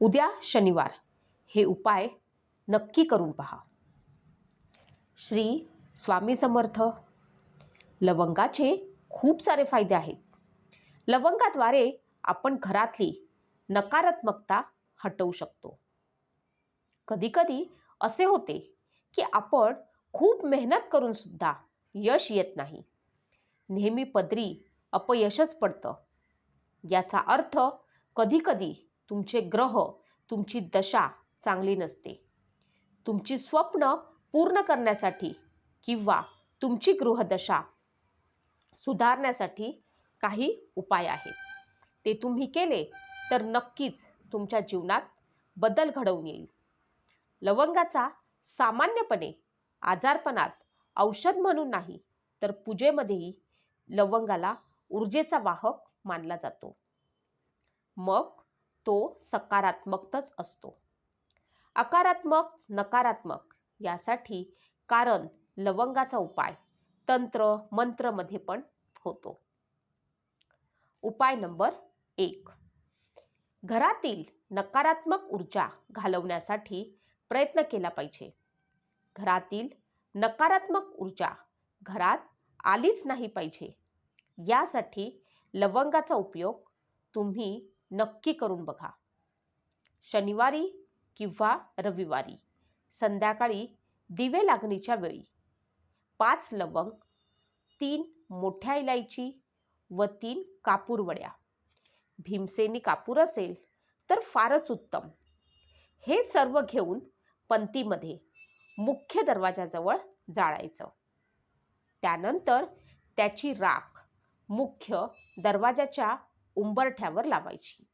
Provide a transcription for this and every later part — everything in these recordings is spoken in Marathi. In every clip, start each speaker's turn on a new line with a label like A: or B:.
A: उद्या शनिवार. हे उपाय नक्की करून पहा. श्री स्वामी समर्थ. लवंगाचे खूप सारे फायदे आहेत. लवंगाद्वारे आपण घरातली नकारात्मकता हटवू शकतो. कधीकधी असे होते की आपण खूप मेहनत करून सुद्धा यश येत नाही. नेहमी पदरी अपयशच पडतं. याचा अर्थ कधीकधी तुमचे ग्रह तुमची दशा चांगली नसते. तुमची स्वप्न पूर्ण करण्यासाठी किंवा तुमची गृहदशा सुधारण्यासाठी काही उपाय आहेत. ते तुम्ही केले तर नक्कीच तुमच्या जीवनात बदल घडवून येईल. लवंगाचा सामान्यपणे आजारपणात औषध म्हणून नाही तर पूजेमध्येही लवंगाला ऊर्जेचा वाहक मानला जातो. मग तो सकारात्मकच असतो. अकारात्मक नकारात्मक यासाठी कारण लवंगाचा उपाय तंत्र मंत्रमध्ये पण होतो. उपाय नंबर एक. घरातील नकारात्मक ऊर्जा घालवण्यासाठी प्रयत्न केला पाहिजे. घरातील नकारात्मक ऊर्जा घरात आलीच नाही पाहिजे. यासाठी लवंगाचा उपयोग तुम्ही नक्की करून बघा. शनिवारी किंवा रविवारी संध्याकाळी दिवे लागणीच्या वेळी पाच लवंग तीन मोठ्या इलायची व तीन कापूरवड्या भीमसेनी कापूर असेल तर फारच उत्तम. हे सर्व घेऊन पंतीमध्ये मुख्य दरवाजाजवळ जाळायचं. त्यानंतर त्याची राख मुख्य दरवाजाच्या उंबरठ्यावर लावायची.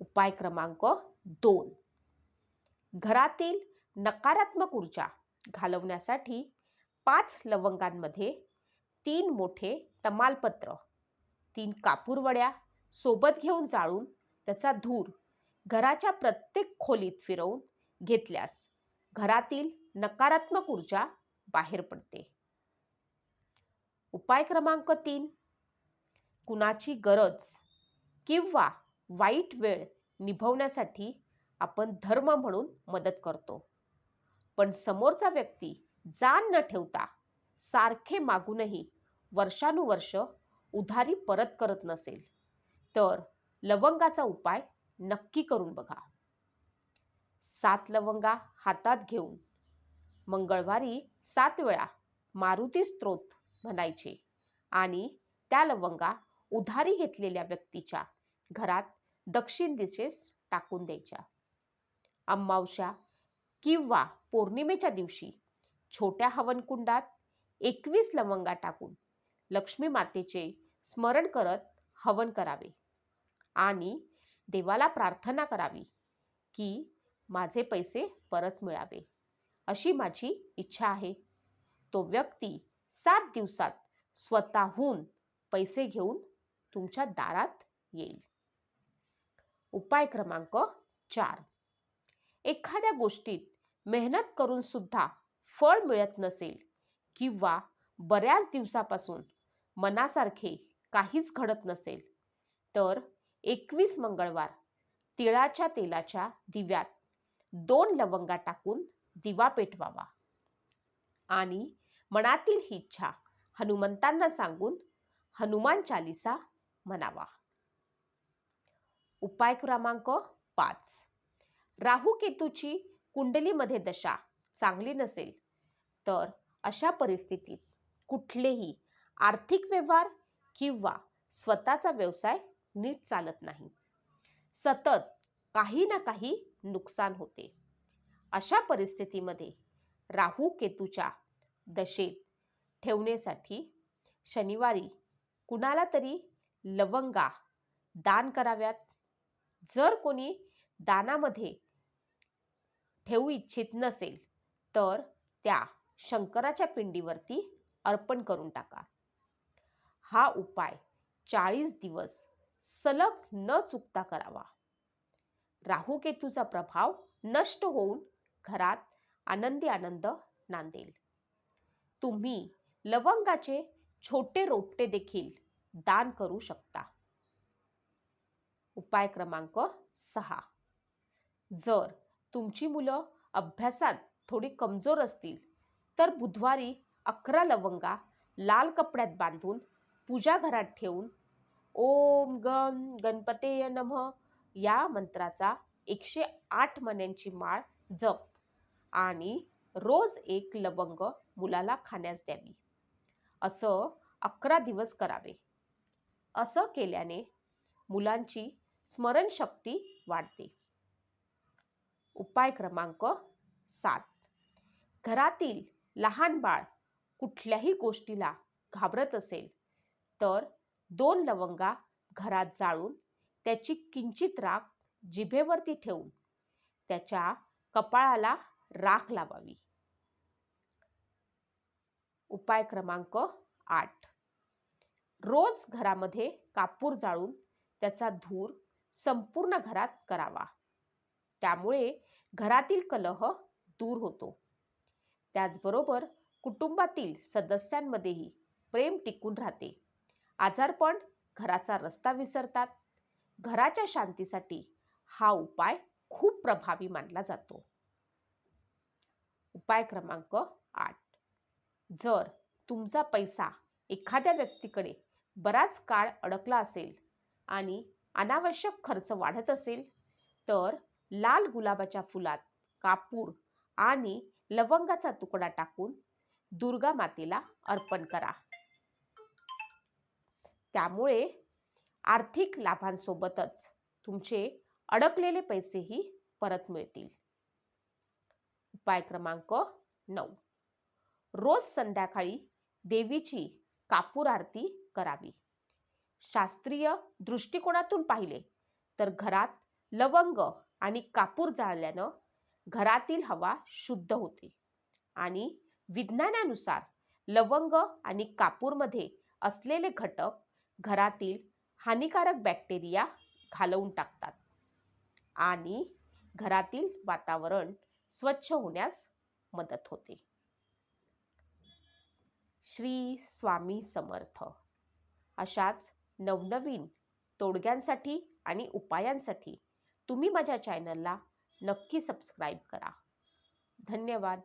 A: उपाय क्रमांक दोन. घरातील नकारात्मक ऊर्जा घालवण्यासाठी पाच लवंगांमध्ये तीन मोठे तमालपत्र तीन कापूरवड्या सोबत घेऊन जाळून त्याचा धूर घराच्या प्रत्येक खोलीत फिरवून घेतल्यास घरातील नकारात्मक ऊर्जा बाहेर पडते. उपाय क्रमांक तीन. कुणाची गरज किंवा वाईट वेळ निभवण्यासाठी आपण धर्म म्हणून मदत करतो. पण समोरचा व्यक्ती जाण न ठेवता सारखे मागूनही वर्षानुवर्ष उधारी परत करत नसेल तर लवंगाचा उपाय नक्की करून बघा. सात लवंगा हातात घेऊन मंगळवारी सात वेळा मारुती स्त्रोत म्हणायचे आणि त्या लवंगा उधारी घेतलेल्या व्यक्तीच्या घरात दक्षिण दिशेस टाकून द्यायच्या. अमावस्या किंवा पौर्णिमेच्या दिवशी छोट्या हवनकुंडात एकवीस लवंगा टाकून लक्ष्मी मातेचे स्मरण करत हवन करावे आणि देवाला प्रार्थना करावी की माझे पैसे परत मिळावे अशी माझी इच्छा आहे. तो व्यक्ती सात दिवसात स्वतःहून पैसे घेऊन तुमच्या दारात येईल. उपाय क्रमांक चार. एखाद्या गोष्टीत मेहनत करून सुद्धा फळ मिळत नसेल किंवा बऱ्याच दिवसापासून मनासारखे काहीच घडत नसेल तर एकवीस मंगळवार तिळाच्या तेलाच्या दिव्यात दोन लवंगा टाकून दिवा पेटवावा. आणि मनातील ही इच्छा हनुमंतांना सांगून हनुमान चालिसा म्हणावा. उपाय क्रमांक पाच. राहू केतूची कुंडलीमध्ये दशा चांगली नसेल तर अशा परिस्थितीत कुठलेही आर्थिक व्यवहार किंवा स्वतःचा व्यवसाय नीट चालत नाही. सतत काही ना काही नुकसान होते. अशा परिस्थितीमध्ये राहू केतूच्या दशेत ठेवण्यासाठी शनिवारी कुणाला तरी लवंगा दान कराव्यात. जर कोणी दानामध्ये ठेवू इच्छित नसेल तर त्या शंकराच्या पिंडीवरती अर्पण करून टाका. हा उपाय चाळीस दिवस सलग न चुकता करावा. राहुकेतूचा प्रभाव नष्ट होऊन घरात आनंदी आनंद नांदेल. तुम्ही लवंगाचे छोटे रोपटे देखील दान करू शकता. उपाय क्रमांक सहा. जर तुमची मुलं अभ्यासात थोडी कमजोर असतील तर बुधवारी अकरा लवंगा लाल कपड्यात बांधून पूजा घरात ठेवून ओम गम गणपतेय नमः या मंत्राचा एकशे आठ मण्यांची माळ जप आणि रोज एक लवंग मुलाला खाण्यास द्यावी. असं अकरा दिवस करावे. असं केल्याने मुलांची स्मरणशक्ती वाढते. उपाय क्रमांक सात. घरातील लहान बाळ कुठल्याही गोष्टीला घाबरत असेल तर दोन लवंगा घरात जाळून त्याची किंचित राख जिभेवरती ठेवून त्याच्या कपाळाला राख लावावी. उपाय क्रमांक आठ. रोज घरामध्ये कापूर जाळून त्याचा धूर संपूर्ण घरात करावा. त्यामुळे घरातील कलह दूर होतो. त्याचबरोबर कुटुंबातील सदस्यांमध्येही प्रेम टिकून राहते. आजारपण घराचा रस्ता विसरतात. घराच्या शांतीसाठी हा उपाय खूप प्रभावी मानला जातो. उपाय क्रमांक आठ. जर तुमचा पैसा एखाद्या व्यक्तीकडे बराच काळ अडकला असेल आणि अनावश्यक खर्च वाढत असेल तर लाल गुलाबाच्या फुलात कापूर आणि लवंगाचा तुकडा टाकून दुर्गा मातेला अर्पण करा. त्यामुळे आर्थिक लाभांसोबतच तुमचे अडकलेले पैसेही परत मिळतील. उपाय क्रमांक नऊ. रोज संध्याकाळी देवीची कापूर आरती करावी. शास्त्रीय दृष्टिकोनातून पाहिले तर घरात लवंग आणि कापूर जाळल्यानं घरातील हवा शुद्ध होते आणि विज्ञानानुसार लवंग आणि कापूरमध्ये असलेले घटक घरातील हानिकारक बॅक्टेरिया घालवून टाकतात आणि घरातील वातावरण स्वच्छ होण्यास मदत होते. श्री स्वामी समर्थ. अशाच नवनवीन तोडग्यांसाठी आणि उपायांसाठी तुम्ही माझ्या चॅनलला नक्की सबस्क्राईब करा. धन्यवाद.